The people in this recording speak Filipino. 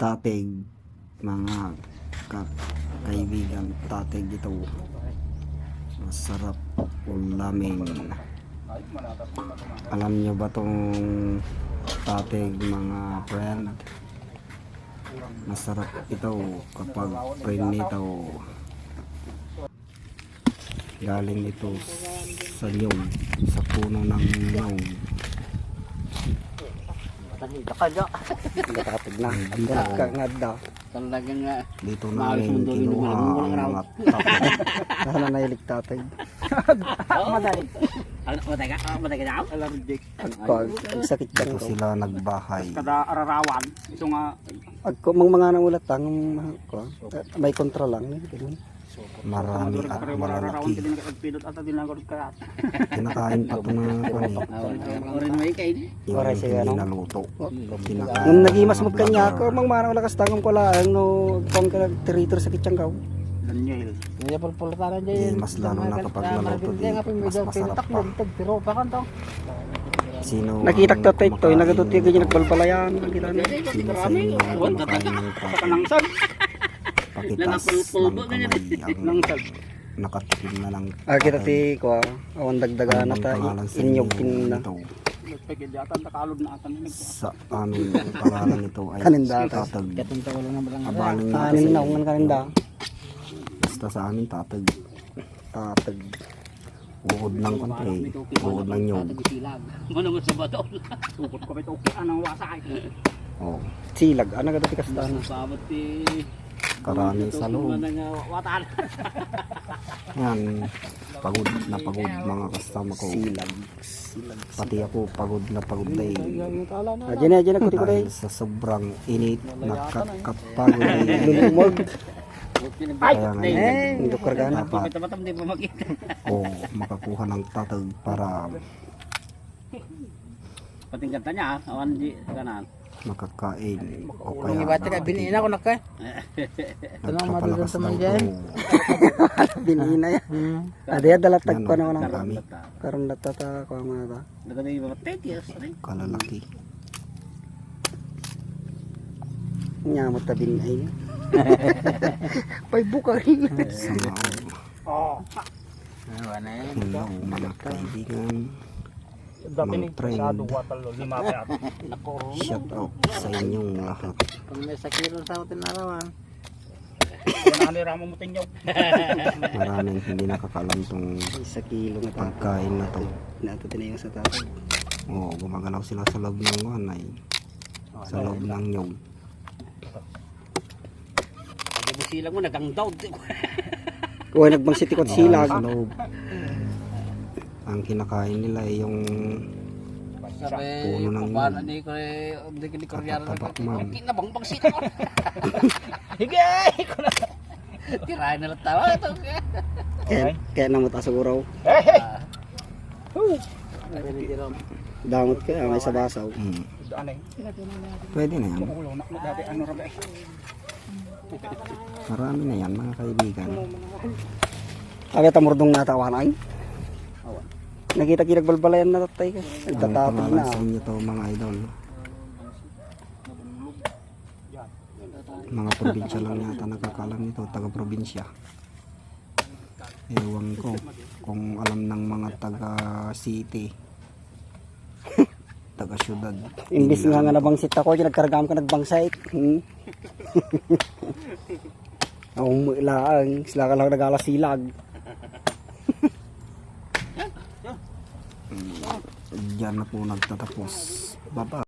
tatig mga ka kaibigan tatig ito. Masarap ulamin. Alam nyo ba tong tatig mga friend? Masarap ito kapag prinito galing ito sa nyog sa puno ng nyog Tanita ka dyan. nakatig na Dito. kangad na Talagang nga. dito Maalis namin mo doon, kinuha inuman mo ang lang raw. mga tatig sana nailig Madali. Ano, ka? Ah, ka pag sakit ka Ano ito sila nagbahay kada ararawan ito nga Agko mang mga naulat lang ko. May kontra lang ganun. Marami at ararawan malalaki. din nakapilot at din lang kaya Kinakain pa ito ikay. yung Oray siya, hindi ano? naluto. Nung Kinakain Nung ng nagimas mga mo kanya vlogger. ko mang mana wala kastangam ko lang no kung ka territor sa kitsang kaw. Daniel. Kaya pulpulataran Di, mas lalo na kapag naluto di, mas masarap pa. Pero pa kan to. Sino Nakita ko tek to kumakain nagatuti ko yung nagbalbalayan nakita niya. Sino sa inyo ang kumakain Pakitas ng kamay ang nakatikim na ng Ah kita ti ko awan dagdagan na ta inyog inyo kin na. na Sa amin ang pangalan nito ay Kanindata. tatag. Katong tawa lang basta sa amin tatag. Tatag. Uod ng konti. Uod ng nyog. Mo sa bato? Sukot ko ito okay anang wasay. Oh, Silag ana gadati kastan. Sabot ti. karami sa loob. Watan. Yan. Pagod na pagod mga kasama ko. Silag. Pati ako pagod na pagod na eh. Ah Dahil sa sobrang init, nakakapagod eh. Kaya ngayon, Eh, hindi ko kargana. dapat o makakuha ng tatag para Pating kanta niya, awan di kanan. makakain o kaya Yung iba taga binin ako nakay. nagpapalakas daw ito. Binina ya. Ada ya dalatag ko na Yan, nang marami. karon datata ko mga ta. Di ba tek yes. Kalalaki. Nya mo ta bin ay. Pay buka rin. Sa mga Oh. Ano na hello mga kaibigan. Mga friend. Shout out sa inyong lahat. Kung may sakiro sa atin. Yan mo tinyo. Maraming hindi nakakalam tong Isa kilo ta. pagkain na to. Nato tinayo sa tatay. Oo, gumagalaw sila sa loob ng wanay. Sa loob ng nyog. Silang mo nagang daw. Kuha nagbang city ko silag. Loob. Ang kinakain nila ay yung Puno ng yun. ni ko hindi ko ni na bang bang sito. Higay ko na. Tirahin na lang tawa. Kaya kaya namot asuguraw. Damot ka may sa basaw. mm, Ano pwede na yan. ulo na ano ba. Marami na yan mga kaibigan. Abi ta murdong natawan ay. Nakita kita balbalayan na tatay ka. Ang pangalan na. sa inyo to mga idol. Mga probinsya lang yata nakakalam nito, taga probinsya. Ewan ko kung alam ng mga taga city. Taga syudad. Imbis nga nga nabangsit ako, yung nagkargam ka nagbangsit. Hmm. Ako mo ilaan, sila ka lang nagala-silag. Diyan na po nagtatapos. Baba.